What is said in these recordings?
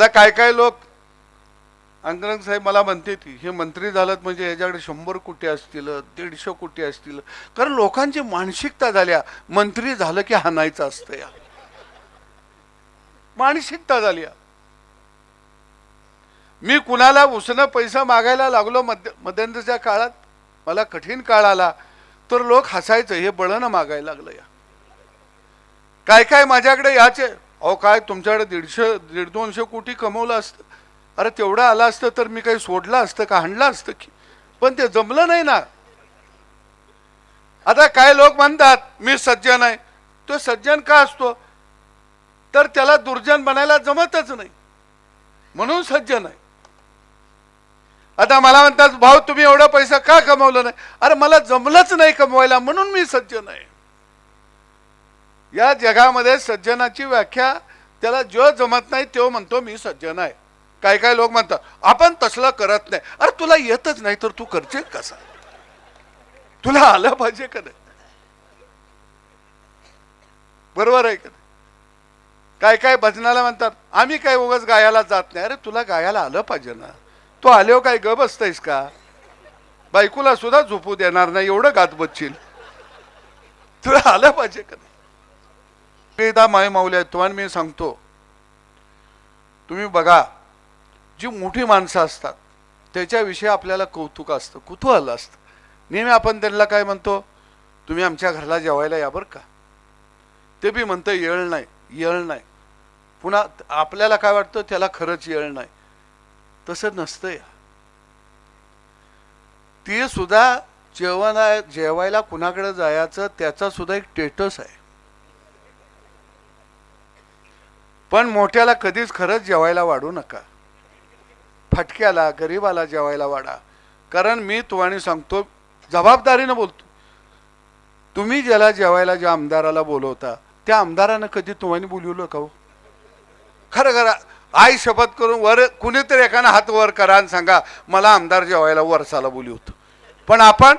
आता काय काय लोक अंगरंग साहेब मला म्हणते ती हे मंत्री झालं म्हणजे याच्याकडे शंभर कोटी असतील दीडशे कोटी असतील. कारण लोकांची मानसिकता झाल्या मंत्री झालं की हाणायचं असतं या. मानसिकता झाली या. मी कुणाला उसनं पैसा मागायला लागलो मध्य मध्यंतरच्या काळात? मला कठीण काळ आला. तर लोक हसायचं हे बळनं मागायला लागलं या. काय काय माझ्याकडे याचे अहो काय तुमच्याकडे दीडशे दीड दोनशे कोटी कमवलं असतं? अरे तेवढं आलं असतं तर मी काही सोडलं असतं का हाणलं असतं की? पण ते जमलं नाही ना. आता काय लोक म्हणतात मी सज्जन आहे. तो सज्जन का असतो? तर त्याला दुर्जन बनायला जमतच नाही. म्हणून सज्जन आहे. आता मला म्हणतात भाऊ तुम्ही एवढा पैसा का कमवलं नाही? अरे मला जमलंच नाही कमवायला म्हणून मी सज्जन आहे. या जगामध्ये सज्जनाची व्याख्या त्याला जो जमत नाही तो म्हणतो मी सज्जन आहे. काय काय लोक म्हणतात आपण तसलं करत नाही. अरे तुला येतच नाही तर तू करशील कसा? तुला आलं पाहिजे का नाही? बरोबर आहे का काय काय भजनाला म्हणतात आम्ही काय उगाच गायाला जात नाही. अरे तुला गायाला आलं पाहिजे ना. तू आल्यावर काय ग बसतायस का? बायकोला सुद्धा झोपू देणार नाही एवढं गात बसशील. तुला आलं पाहिजे का एकदा माय माऊल्या तुम्हाला मी सांगतो. तुम्ही बघा जी मोठी माणसं असतात त्याच्याविषयी आपल्याला कौतुक असतं कुतूहल असतं. नेहमी आपण त्यांना काय म्हणतो? तुम्ही आमच्या घरला जेवायला या बरं का? ते बी म्हणतं येळ नाही येळ नाही. पुन्हा आपल्याला काय वाटतं? त्याला खरंच येळ नाही. तसं नसतं या. ती सुद्धा जेवणा जेवायला कुणाकडे जायचं त्याचा सुद्धा एक स्टेटस आहे. पण मोठ्याला कधीच खरंच जेवायला वाढू नका. फटक्याला गरीबाला जेवायला वाढा. कारण मी तुम्हाला सांगतो जबाबदारीनं बोलतो. तुम्ही ज्याला जेवायला ज्या आमदाराला बोलवता त्या आमदारानं कधी तुम्हाला बोलवलं का हो? खरं खरं. आई शपथ करून वर कुणीतरी एकानं हात वर करा आणि सांगा मला आमदार जेवायला वरसाला बोलवतो. पण आपण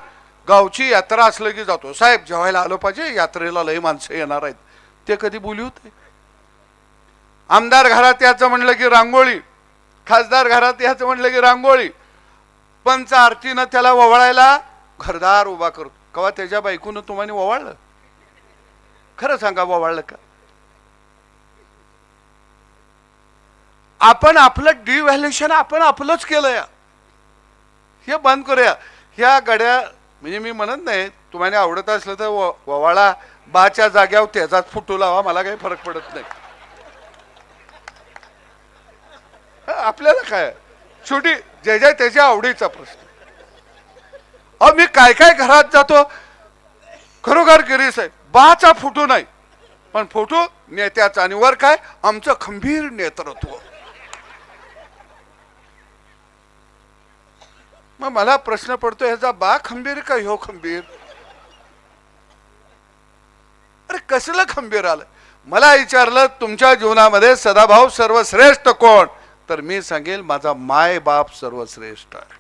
गावची यात्रा असलं की जातो. साहेब जेवायला आलं पाहिजे यात्रेला लई माणसं येणार आहेत. ते कधी बोलवते आमदार घरात याचं म्हणलं की रांगोळी. खासदार घरात याचं म्हणलं की रांगोळी. पंच आरतीनं त्याला ववळायला घरदार उभा करतो. कवा त्याच्या बायकूनं तुम्हाला ववाळलं? खरं सांगा ववाळलं का? आपण आपलं डिव्हॅल्युएशन आपण आपलंच केलं या हे बंद करूया. ह्या गड्या म्हणजे मी म्हणत नाही तुम्हाला आवडत असलं तर व- ववाळा. बाच्या जाग्यावर त्याचाच फुटू लावा मला काही फरक पडत नाही हा, आपल्याला काय? शेवटी ज्याच्या त्याच्या आवडीचा प्रश्न. अ मी काय काय घरात जातो? खरोखर गिरीस आहे बाचा फोटो नाही. पण फोटो नेत्याचा आणि वर काय? आमचं खंबीर नेतृत्व. मग मला प्रश्न पडतो ह्याचा बा खंबीर का ह्यो खंबीर? अरे कसलं खंबीर आलं? मला विचारलं तुमच्या जीवनामध्ये सदाभाव सर्वश्रेष्ठ कोण? तर मी सांगेल माझा माय बाप सर्वश्रेष्ठ आहे.